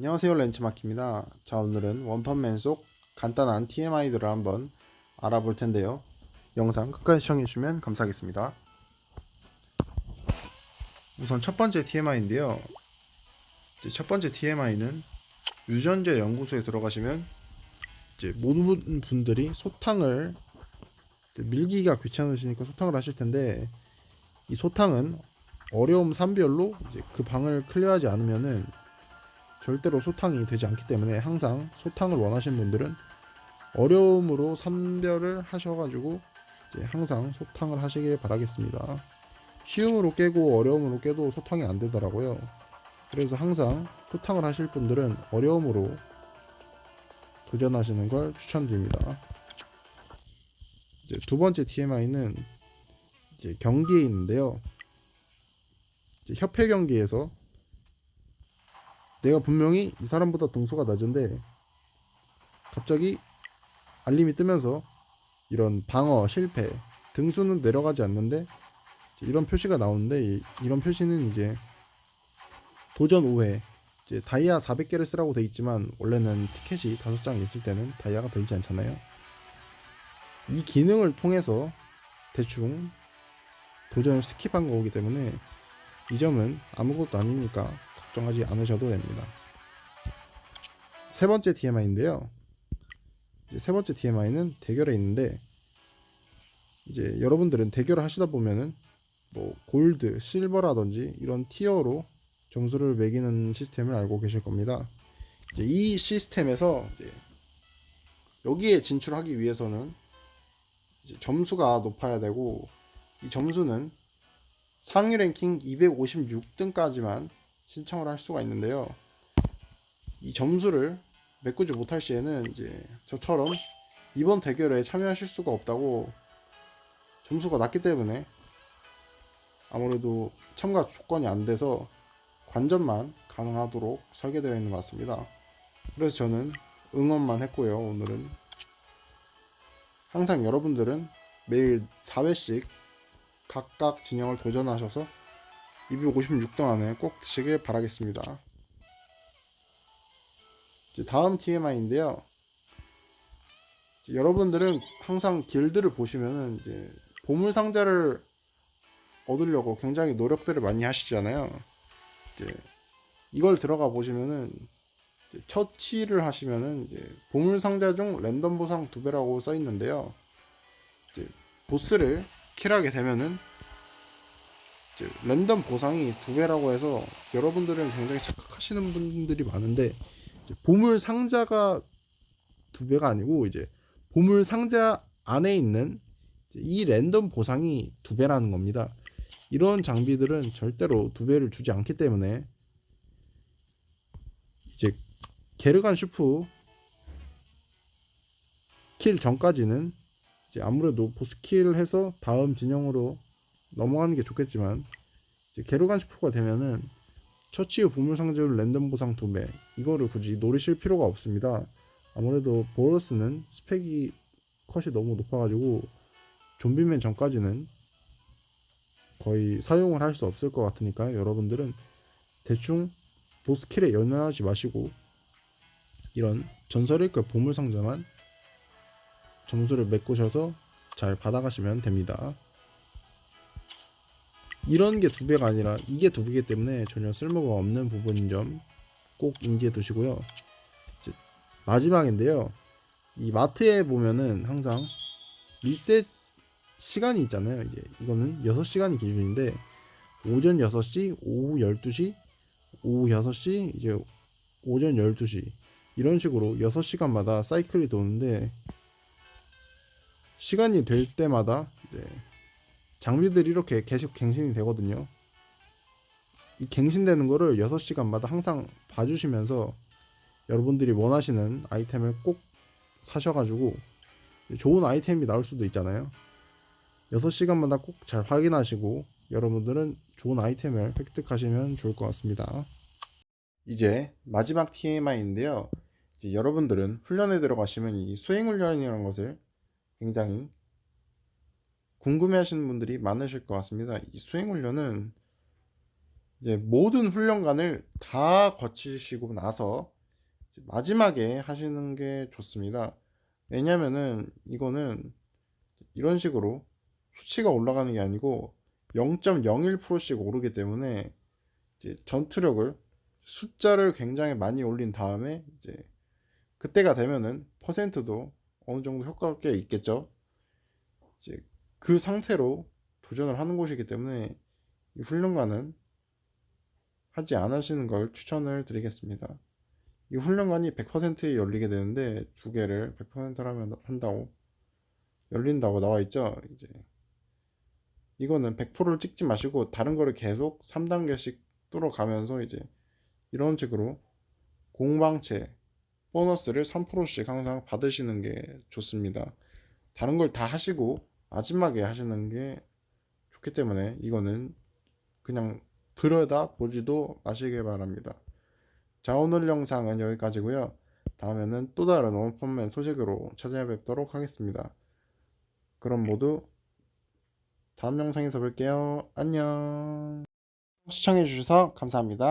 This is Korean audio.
안녕하세요 렌치마키입니다. 자 오늘은 원펀맨 속 간단한 TMI들을 한번 알아볼 텐데요. 영상 끝까지 시청해주시면 감사하겠습니다. 우선 첫 번째 TMI인데요. 첫 번째 TMI는 유전자 연구소에 들어가시면 이제 모든 분들이 소탕을 밀기가 귀찮으시니까 소탕을 하실 텐데 이 소탕은 어려움 3별로 이제 그 방을 클리어하지 않으면은 절대로 소탕이 되지 않기 때문에 항상 소탕을 원하시는 분들은 어려움으로 3별을 하셔가지고 이제 항상 소탕을 하시길 바라겠습니다. 쉬움으로 깨고 어려움으로 깨도 소탕이 안 되더라고요. 그래서 항상 소탕을 하실 분들은 어려움으로 도전하시는 걸 추천드립니다. 이제 두 번째 TMI는 이제 경기에 있는데요. 이제 협회 경기에서 내가 분명히 이 사람보다 등수가 낮은데 갑자기 알림이 뜨면서 이런 방어 실패 등수는 내려가지 않는데 이런 표시가 나오는데 이- 이런 표시는 이제 도전 5회 이제 다이아 400개를 쓰라고 돼 있지만 원래는 티켓이 5장 있을 때는 다이아가 들지 않잖아요. 이 기능을 통해서 대충 도전을 스킵한 거기 때문에 이 점은 아무것도 아니니까 걱정하지 않으셔도 됩니다. 세 번째 TMI인데요. 이제 세 번째 TMI는 대결에 있는데 이제 여러분들은 대결을 하시다 보면은 뭐 골드, 실버라든지 이런 티어로 점수를 매기는 시스템을 알고 계실 겁니다. 이 시스템에서 여기에 진출하기 위해서는 점수가 높아야 되고 이 점수는 상위 랭킹 256등까지만 신청을 할 수가 있는데요. 이 점수를 메꾸지 못할 시에는 이제 저처럼 이번 대결에 참여하실 수가 없다고 점수가 낮기 때문에 아무래도 참가 조건이 안 돼서 관전만 가능하도록 설계되어 있는 것 같습니다. 그래서 저는 응원만 했고요. 오늘은 항상 여러분들은 매일 4회씩 각각 진영을 도전하셔서 256등 안에 꼭 드시길 바라겠습니다. 다음 TMI인데요. 여러분들은 항상 길드를 보시면은 이제 보물 상자를 얻으려고 굉장히 노력들을 많이 하시잖아요. 이제 이걸 들어가 보시면은 처치를 하시면은 이제 보물 상자 중 랜덤 보상 두 배라고 써 있는데요. 이제 보스를 킬하게 되면은 랜덤 보상이 두 배라고 해서 여러분들은 굉장히 착각하시는 분들이 많은데 보물 상자가 두 배가 아니고 이제 보물 상자 안에 있는 이 랜덤 보상이 두 배라는 겁니다. 이런 장비들은 절대로 두 배를 주지 않기 때문에 이제 게르간 슈프 킬 전까지는 이제 아무래도 보스 킬을 해서 다음 진영으로 넘어가는 게 좋겠지만 이제 게르간 슈퍼가 되면은 처치 후 보물 상자율 랜덤 보상 2배 이거를 굳이 노리실 필요가 없습니다. 아무래도 보러스는 스펙이 컷이 너무 높아가지고 좀비맨 전까지는 거의 사용을 할 수 없을 것 같으니까 여러분들은 대충 보스 킬에 연연하지 마시고 이런 전설의 것 보물 상자만 점수를 메꾸셔서 잘 받아가시면 됩니다. 이런 게 두 배가 아니라 이게 두 배이기 때문에 전혀 쓸모가 없는 부분인 점 꼭 인지해 두시고요. 이제 마지막인데요. 이 마트에 보면은 항상 리셋 시간이 있잖아요. 이제 이거는 6시간이 기준인데 오전 6시, 오후 12시, 오후 6시, 이제 오전 12시 이런 식으로 6시간마다 사이클이 도는데 시간이 될 때마다 이제 장비들이 이렇게 계속 갱신이 되거든요. 이 갱신되는 거를 6시간마다 항상 봐주시면서 여러분들이 원하시는 아이템을 꼭 사셔가지고 좋은 아이템이 나올 수도 있잖아요. 6시간마다 꼭 잘 확인하시고 여러분들은 좋은 아이템을 획득하시면 좋을 것 같습니다. 이제 마지막 TMI인데요. 이제 여러분들은 훈련에 들어가시면 이 수행 훈련이라는 것을 굉장히 궁금해하시는 분들이 많으실 것 같습니다. 이 수행 훈련은 이제 모든 훈련관을 다 거치시고 나서 마지막에 하시는 게 좋습니다. 왜냐면은 이거는 이런 식으로 수치가 올라가는 게 아니고 0.01%씩 오르기 때문에 이제 전투력을 숫자를 굉장히 많이 올린 다음에 이제 그때가 되면은 퍼센트도 어느 정도 효과가 꽤 있겠죠. 이제 그 상태로 도전을 하는 곳이기 때문에 이 훈련관은 하지 않으시는 걸 추천을 드리겠습니다. 이 훈련관이 100% 열리게 되는데 두 개를 100%라면 한다고 열린다고 나와 있죠. 이제 이거는 100%를 찍지 마시고 다른 거를 계속 3단계씩 뚫어가면서 이제 이런 식으로 공방채 보너스를 3%씩 항상 받으시는 게 좋습니다. 다른 걸 다 하시고 마지막에 하시는 게 좋기 때문에 이거는 그냥 들여다 보지도 마시길 바랍니다. 자, 오늘 영상은 여기까지고요. 다음에는 또 다른 원펀맨 소식으로 찾아뵙도록 하겠습니다. 그럼 모두 다음 영상에서 뵐게요. 안녕. 시청해주셔서 감사합니다.